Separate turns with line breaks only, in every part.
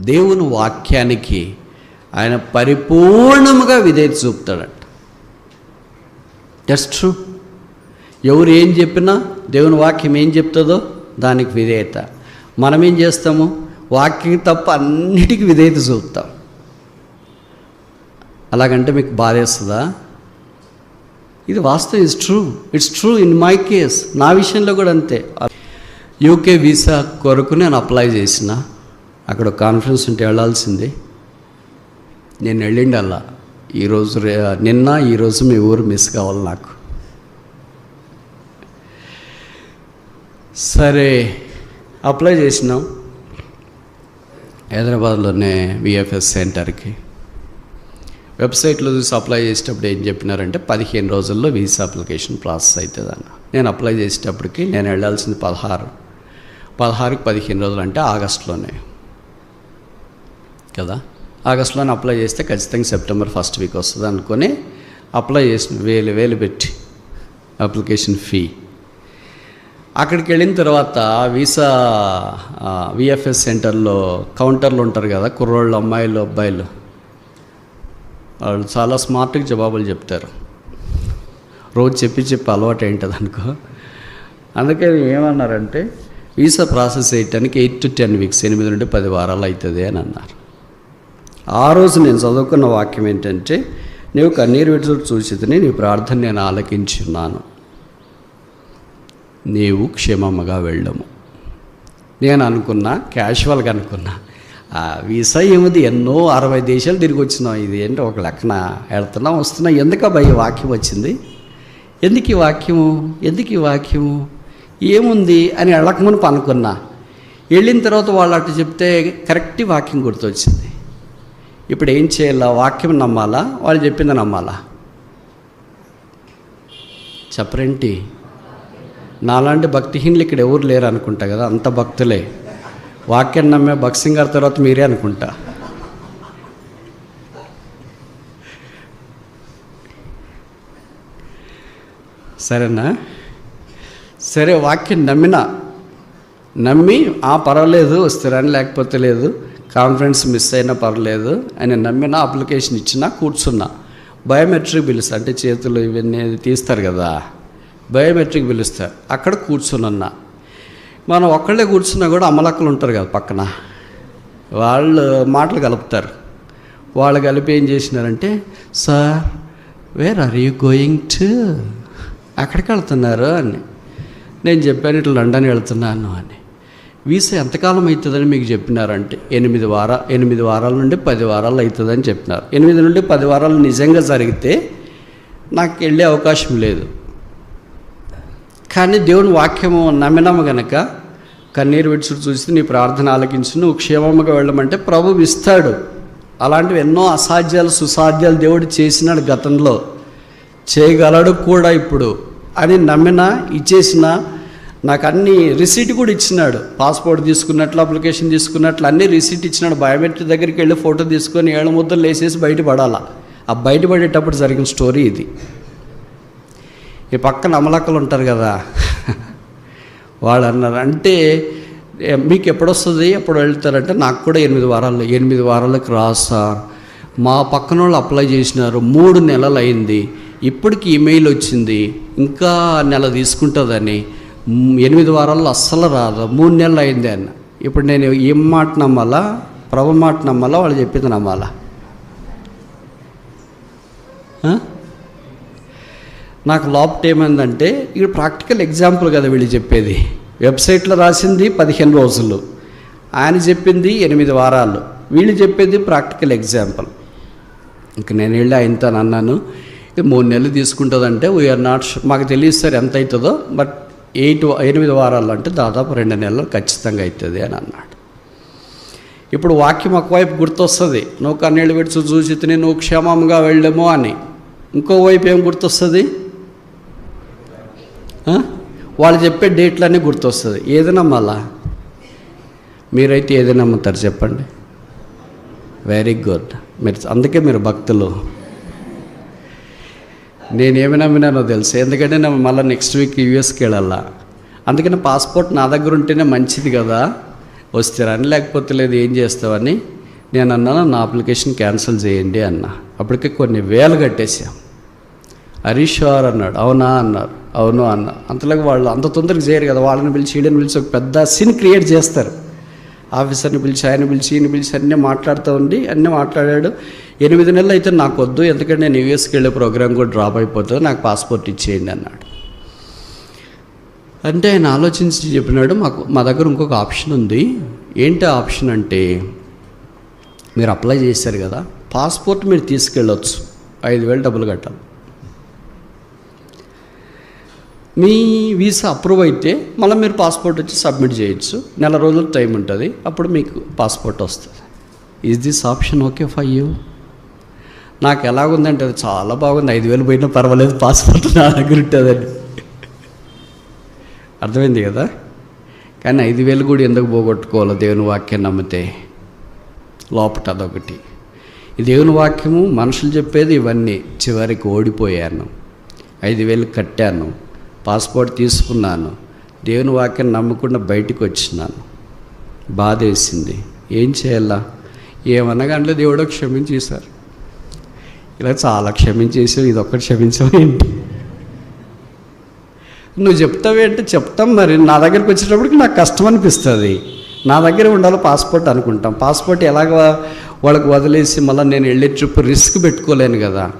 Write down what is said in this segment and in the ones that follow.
దేవుని వాక్యానికి ఆయన పరిపూర్ణముగా విధేయత చూపుతాడట. జస్ట్ ట్రూ ఎవరు ఏం చెప్పినా దేవుని వాక్యం ఏం చెప్తుందో దానికి విధేయత. మనం ఏం చేస్తాము? వాక్యం తప్ప అన్నిటికీ విధేయత చూపుతాం. అలాగంటే మీకు బాధేస్తుందా ఇది వాస్తవం is true it's true in my case నా విషయంలో కూడా అంతే. యూకే వీసా కొరకు నేను అప్లై చేసిన అక్కడ కాన్ఫరెన్స్ ఉంటే వెళ్ళాల్సింది. నేను వెళ్ళిండి అలా. ఈరోజు రే నిన్న ఈరోజు మీ ఊరు మిస్ కావాలి నాకు. సరే అప్లై చేసినాం. హైదరాబాద్లోనే విఎఫ్ఎస్ సెంటర్కి వెబ్సైట్లో చూసి అప్లై చేసేటప్పుడు ఏం చెప్పినారంటే పదిహేను రోజుల్లో వీసా అప్లికేషన్ ప్రాసెస్ అవుతుంది అన్న నేను అప్లై చేసేటప్పటికి నేను వెళ్ళాల్సింది పదహారు. పదహారుకి పదిహేను రోజులు అంటే ఆగస్టులోనే. కదా? ఆగస్టులోనే అప్లై చేస్తే ఖచ్చితంగా సెప్టెంబర్ ఫస్ట్ వీక్ వస్తుంది అనుకొని అప్లై చేసిన వేలు వేలు పెట్టి అప్లికేషన్ ఫీ అక్కడికి వెళ్ళిన తర్వాత వీసా విఎఫ్ఎస్ సెంటర్లో కౌంటర్లు ఉంటారు కదా కుర్రోళ్ళు అమ్మాయిలు అబ్బాయిలు. వాళ్ళు చాలా స్మార్ట్గా జవాబులు చెప్తారు. రోజు చెప్పి చెప్పి అలవాటు ఏంటది అనుకో. అందుకే ఏమన్నారంటే వీసా ప్రాసెస్ చేయటానికి ఎయిట్ టు టెన్ వీక్స్ ఎనిమిది నుండి పది వారాలు అవుతుంది అని అన్నారు. ఆ రోజు నేను చదువుకున్న వాక్యం ఏంటంటే నీవు కన్నీరు విడుదల చూసిదని నీ ప్రార్థన నేను ఆలకించున్నాను. నీవు క్షేమమ్మగా వెళ్ళము. నేను అనుకున్నా క్యాషువల్గా అనుకున్నా ఆ వీసా ఏముంది? ఎన్నో అరవై దేశాలు తిరిగి వచ్చినాం ఇది ఏంటో ఒక లెక్కన వెళ్తున్నాం వస్తున్నాం. ఎందుకబ్బా ఈ వాక్యం వచ్చింది? ఎందుకు ఈ వాక్యము? ఎందుకు ఈ వాక్యము? ఏముంది? అని వెళ్ళకమునుపు అనుకున్నా వెళ్ళిన తర్వాత వాళ్ళు అటు చెప్తే కరెక్ట్ వాక్యం గుర్తొచ్చింది. ఇప్పుడు ఏం చేయాలా? వాక్యం నమ్మాలా? వాళ్ళు చెప్పింది నమ్మాలా? చెప్పరేంటి? నాలాంటి భక్తిహీనులు ఇక్కడ ఎవరు లేరు అనుకుంటా కదా అంత భక్తులే. వాక్యం నమ్మే భక్సింగ్ గారి తర్వాత మీరే అనుకుంటా. సరేనా? సరే వాక్యం నమ్మినా నమ్మి ఆ పర్వాలేదు వస్తారని లేకపోతే లేదు కాన్ఫరెన్స్ మిస్ అయినా పర్లేదు. అని నమ్మిన అప్లికేషన్ ఇచ్చినా కూర్చున్నా. బయోమెట్రిక్ బిల్స్ అంటే చేతులు ఇవన్నీ తీస్తారు కదా. బయోమెట్రిక్ పిలుస్తారు అక్కడ కూర్చునున్నా. మనం ఒక్కళ్ళే కూర్చున్నా కూడా అమలక్కలు ఉంటారు కదా పక్కన. వాళ్ళు మాటలు కలుపుతారు. వాళ్ళు కలిపి ఏం చేసినారంటే sir where are you going to అక్కడికి వెళ్తున్నారు అని. నేను చెప్పాను ఇట్లా లండన్ వెళ్తున్నాను అని. వీసా ఎంతకాలం అవుతుందని మీకు చెప్పినారంటే? ఎనిమిది వార ఎనిమిది వారాల నుండి పది వారాలు అవుతుందని చెప్పినారు. ఎనిమిది నుండి పది వారాలు నిజంగా జరిగితే నాకు వెళ్ళే అవకాశం లేదు. కానీ దేవుని వాక్యము నమ్మినాము గనక కన్నీరు విడుచుడు చూసి నీ ప్రార్థన ఆలకించి నువ్వు క్షేమముగా వెళ్ళమంటే ప్రభు ఇస్తాడు. అలాంటివి ఎన్నో అసాధ్యాలు సుసాధ్యాలు దేవుడు చేసినాడు గతంలో. చేయగలడు కూడా ఇప్పుడు. అని నమ్మిన ఇచ్చేసిన నాకు అన్ని రిసీట్ కూడా ఇచ్చినాడు. పాస్పోర్ట్ తీసుకున్నట్లు అప్లికేషన్ తీసుకున్నట్లు అన్ని రిసీట్ ఇచ్చినాడు. బయోమెట్రిక్ దగ్గరికి వెళ్ళి ఫోటో తీసుకొని ఏళ్ళ ముద్దలు వేసేసి బయటపడాలా ఆ బయటపడేటప్పుడు జరిగిన స్టోరీ ఇది. ఈ పక్కన అమలక్కలు ఉంటారు కదా. వాళ్ళు అన్నారు అంటే మీకు ఎప్పుడొస్తుంది ఎప్పుడు వెళ్తారంటే నాకు కూడా ఎనిమిది వారాలు ఎనిమిది వారాలకు రాదు సార్. మా పక్కన వాళ్ళు అప్లై చేసినారు. మూడు నెలలు అయింది ఇప్పటికి ఈమెయిల్ వచ్చింది. ఇంకా నెల తీసుకుంటుందని. ఎనిమిది వారాల్లో అస్సలు రాదు. మూడు నెలలు అయింది అన్న. ఇప్పుడు నేను ఏం మాట నమ్మాలా? ప్రభు మాట నమ్మాలా? వాళ్ళు చెప్పింది నమ్మాలా? నాకు లోపట ఏమైందంటే ఇక్కడ ప్రాక్టికల్ ఎగ్జాంపుల్ కదా వీళ్ళు చెప్పేది. వెబ్సైట్లో రాసింది పదిహేను రోజులు. ఆయన చెప్పింది ఎనిమిది వారాలు. వీళ్ళు చెప్పేది ప్రాక్టికల్ ఎగ్జాంపుల్. ఇంక నేను వెళ్ళి ఆయనతో అన్నాను. ఇది మూడు నెలలు తీసుకుంటుందంటే వీఆర్ నాట్ మాకు తెలియదు సార్ ఎంత అవుతుందో బట్ ఎయిట్ ఎనిమిది వారాలు అంటే దాదాపు రెండు నెలలు ఖచ్చితంగా అవుతుంది అని అన్నాడు. ఇప్పుడు వాక్యం ఒకవైపు గుర్తొస్తుంది. నువ్వు కన్నీళ్ళు విడిచి చూసితిని నువ్వు క్షేమంగా వెళ్ళేమో అని. ఇంకోవైపు ఏం గుర్తొస్తుంది? వాళ్ళు చెప్పే డేట్లన్నీ గుర్తొస్తుంది. ఏది నమ్మాలా? మీరైతే ఏది నమ్ముతారు చెప్పండి. వెరీ గుడ్ మీరు అందుకే మీరు భక్తులు. నేనేమి నమ్మినానో తెలుసు? ఎందుకంటే నేను మళ్ళీ నెక్స్ట్ వీక్ యూఎస్కి వెళ్ళాలా. అందుకని పాస్పోర్ట్ నా దగ్గర ఉంటేనే మంచిది కదా? వస్తే లేకపోతే లేదు ఏం చేస్తావని నేను అన్నాను నా అప్లికేషన్ క్యాన్సిల్ చేయండి అన్న. అప్పటికే కొన్ని వేలు కట్టేసాం హరీష్ గారు అన్నాడు అవునా అన్నారు. అవును అన్న. అంతలోకి వాళ్ళు అంత తొందరగా చేయరు కదా? వాళ్ళని పిలిచి వీళ్ళని పిలిచి ఒక పెద్ద సీన్ క్రియేట్ చేస్తారు. ఆఫీసర్ని పిలిచి ఆయన పిలిచి ఈయన పిలిచి అన్నీ మాట్లాడుతూ ఉండి అన్నీ మాట్లాడాడు. ఎనిమిది నెలలు అయితే నాకు వద్దు ఎందుకంటే నేను యూఎస్కి వెళ్ళే ప్రోగ్రామ్ కూడా డ్రాప్ అయిపోతుంది నాకు పాస్పోర్ట్ ఇచ్చేయండి అన్నాడు. అంటే ఆయన ఆలోచించి చెప్పినాడు మాకు మా దగ్గర ఇంకొక ఆప్షన్ ఉంది. ఏంటి ఆప్షన్ అంటే మీరు అప్లై చేశారు కదా పాస్పోర్ట్ మీరు తీసుకెళ్ళొచ్చు. ఐదు వేలు డబ్బులు కట్టాలి. మీ వీసా అప్రూవ్ అయితే మళ్ళీ మీరు పాస్పోర్ట్ వచ్చి సబ్మిట్ చేయొచ్చు. నెల రోజులు టైం ఉంటుంది. అప్పుడు మీకు పాస్పోర్ట్ వస్తుంది. Is this option okay for you నాకు ఎలాగుందంటే అది చాలా బాగుంది. ఐదు వేలు పోయినా పర్వాలేదు. పాస్పోర్ట్ నా దగ్గర ఉంటుందండి. అర్థమైంది కదా? కానీ ఐదు వేలు కూడా ఎందుకు పోగొట్టుకోవాలో దేవుని వాక్యం నమ్మితే? లోపట అదొకటి. ఈ దేవుని వాక్యము మనుషులు చెప్పేది ఇవన్నీ చివరికి ఓడిపోయాను. ఐదు వేలు కట్టాను. పాస్పోర్ట్ తీసుకున్నాను. దేవుని వాక్యం నమ్మకుండా బయటికి వచ్చినాను. బాధ వేసింది ఏం చేయాలా? ఏమనగానే దేవుడో క్షమించేశారు. ఇలా చాలా క్షమించేసావు ఇది ఒక్కటి క్షమించావు ఏంటి? నువ్వు చెప్తావేంటే చెప్తాం మరి. నా దగ్గరికి వచ్చేటప్పటికి నాకు కష్టం అనిపిస్తుంది. నా దగ్గర ఉండాలి పాస్పోర్ట్ అనుకుంటాం. పాస్పోర్ట్ ఎలాగ వాళ్ళకి వదిలేసి మళ్ళీ నేను వెళ్ళే ట్రిప్ రిస్క్ పెట్టుకోలేను కదా.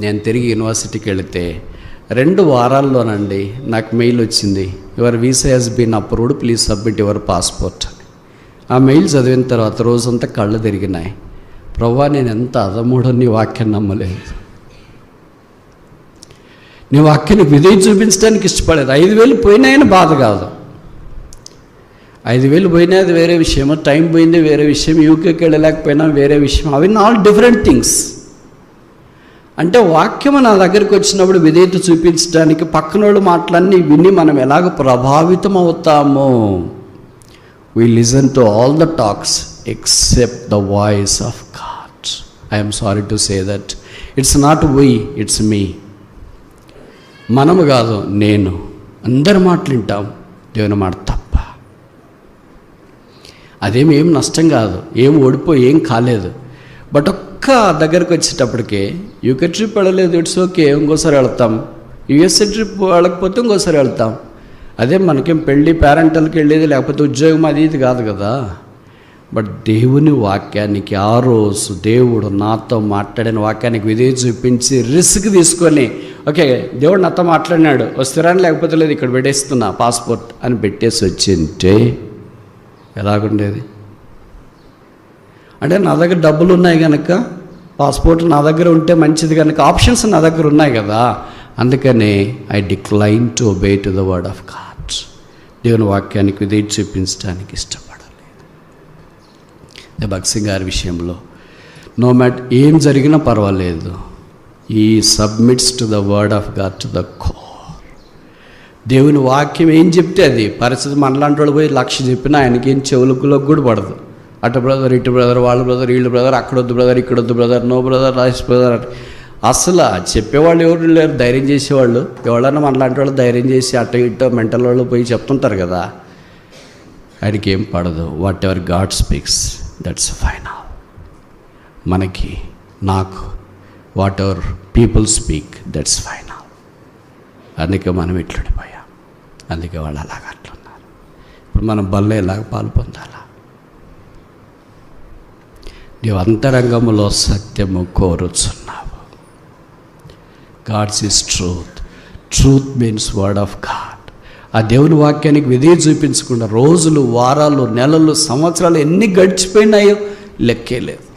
నేను తిరిగి యూనివర్సిటీకి వెళితే రెండు వారాల్లోనండి నాకు మెయిల్ వచ్చింది. Your visa has been approved please submit your passport. అని ఆ మెయిల్ చదివిన తర్వాత రోజంతా కళ్ళు తిరిగినాయి. ప్రవ్వా నేను ఎంత అదమూడో నీ వాక్యం నమ్మలేదు. నీ వాక్యాన్ని విధి చూపించడానికి ఇష్టపడేది ఐదు వేలు పోయినాయని బాధ కాదు. ఐదు వేలు పోయినా అది వేరే విషయం టైం పోయింది వేరే విషయం యూకేకి వెళ్ళలేకపోయినా వేరే విషయం అవి ఆల్ డిఫరెంట్ థింగ్స్. అంటే వాక్యము నా దగ్గరికి వచ్చినప్పుడు విధేయత చూపించడానికి పక్కనోళ్ళు మాటలన్నీ విని మనం ఎలాగ ప్రభావితం అవుతామో? We listen to all the talks except the voice of God I'm sorry to say that it's not we it's me మనము కాదు నేను. అందరి మాటలు వింటాం. దేవుని మాట తప్ప. అదేమి ఏం నష్టం కాదు. ఏం ఓడిపోయి ఏం కాలేదు. బట్ ఒక్క దగ్గరకు వచ్చేటప్పటికి యూకే ట్రిప్ వెళ్ళలేదు ఇట్స్ ఓకే ఇంకోసారి వెళ్తాం. యుఎస్ఏ ట్రిప్ వెళ్ళకపోతే ఇంకోసారి వెళ్తాం. అదే మనకేం పెళ్ళి పేరెంటల్కి వెళ్ళేది లేకపోతే ఉద్యోగం అది ఇది కాదు కదా. బట్ దేవుని వాక్యానికి ఆ రోజు దేవుడు నాతో మాట్లాడిన వాక్యానికి విధేయ చూపించి రిస్క్ తీసుకొని ఓకే దేవుడు నాతో మాట్లాడినాడు వస్తారని లేకపోతే లేదు ఇక్కడ పెట్టేస్తున్నా పాస్పోర్ట్ అని పెట్టేసి వచ్చింటే ఎలాగుండేది? అంటే నా దగ్గర డబ్బులు ఉన్నాయి కనుక పాస్పోర్ట్ నా దగ్గర ఉంటే మంచిది కనుక ఆప్షన్స్ నా దగ్గర ఉన్నాయి కదా. అందుకనే I decline to obey to the word of God దేవుని వాక్యానికి విధేయ చూపించడానికి ఇష్టపడలేదు. భగత్ గారి విషయంలో నో మ్యాట్ ఏం జరిగినా పర్వాలేదు. ఈ submits to the word of God to the core దేవుని వాక్యం ఏం చెప్తే అది? పరిస్థితి మనలాంటి వాళ్ళు పోయి లక్ష చెప్పినా ఆయనకి ఏం చెవులకులోకి కూడా పడదు. అటు బ్రదర్ ఇటు బ్రదర్ వాళ్ళ బ్రదర్ వీళ్ళు బ్రదర్ అక్కడొద్దు brother ఇక్కడొద్దు brother no brother Rajesh brother అసలు చెప్పేవాళ్ళు ఎవరు లేరు ధైర్యం చేసేవాళ్ళు. ఎవరన్నా మనలాంటి వాళ్ళు ధైర్యం చేసి అటు ఇటు మెంటల్ వాళ్ళు పోయి చెప్తుంటారు కదా. ఆయనకి ఏం పడదు. Whatever God speaks that's final మనకి నాకు whatever people speak that's final అందుకే మనం ఇట్లుండిపోయాం. అందుకే వాళ్ళు అలాగ అట్లున్నారు. ఇప్పుడు మనం బల్ల ఎలాగ పాలు పొందాలి? నీవు అంతరంగంలో సత్యము కోరుచున్నావు. God's is truth truth means word of God ఆ దేవుని వాక్యానికి విధి చూపించకుండా రోజులు వారాలు నెలలు సంవత్సరాలు ఎన్ని గడిచిపోయినాయో లెక్కే లేదు.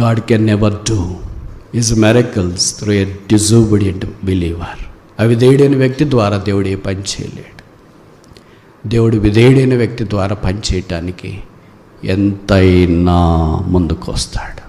God can never do is miracles through a disobedient believer అవిధేయుడైన వ్యక్తి ద్వారా దేవుడు ఏ పని చేయలేడు. దేవుడు విధేయుడైన వ్యక్తి ద్వారా పనిచేయటానికి చేయటానికి ఎంతైనా ముందుకు వస్తాడు